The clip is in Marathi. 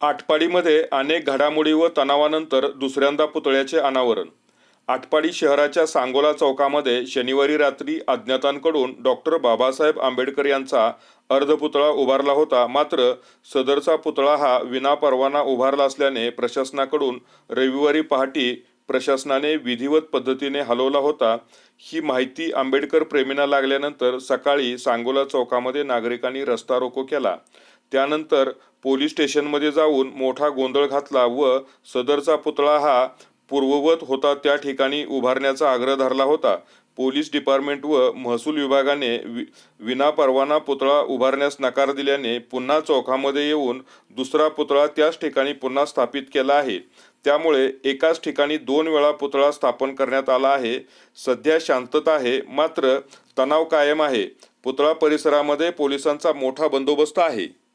आटपाडीमध्ये अनेक घडामोडी व तणावानंतर दुसऱ्यांदा पुतळ्याचे अनावरण. आटपाडी शहराच्या सांगोला चौकामध्ये शनिवारी रात्री अज्ञातांकडून डॉक्टर बाबासाहेब आंबेडकर यांचा अर्धपुतळा उभारला होता. मात्र सदरचा पुतळा हा विनापरवाना उभारला असल्याने प्रशासनाकडून रविवारी पहाटी प्रशासनाने विधिवत पद्धतीने हलवला होता. ही माहिती आंबेडकर प्रेमींना लागल्यानंतर सकाळी सांगोला चौकामध्ये नागरिकांनी रस्ता रोको केला. त्यानंतर पोलीस स्टेशनमध्ये जाऊन मोठा गोंधळ घातला व सदरचा पुतळा हा पूर्ववत होता त्या ठिकाणी उभारण्याचा आग्रह धरला होता. पोलीस डिपार्टमेंट व महसूल विभागाने वि विनापरवाना पुतळा उभारण्यास नकार दिल्याने पुन्हा चौकामध्ये येऊन दुसरा पुतळा त्याच ठिकाणी पुन्हा स्थापित केला आहे. त्यामुळे एकाच ठिकाणी दोन वेळा पुतळा स्थापन करण्यात आला आहे. सध्या शांतता आहे मात्र तणाव कायम आहे. पुतळा परिसरामध्ये पोलिसांचा मोठा बंदोबस्त आहे.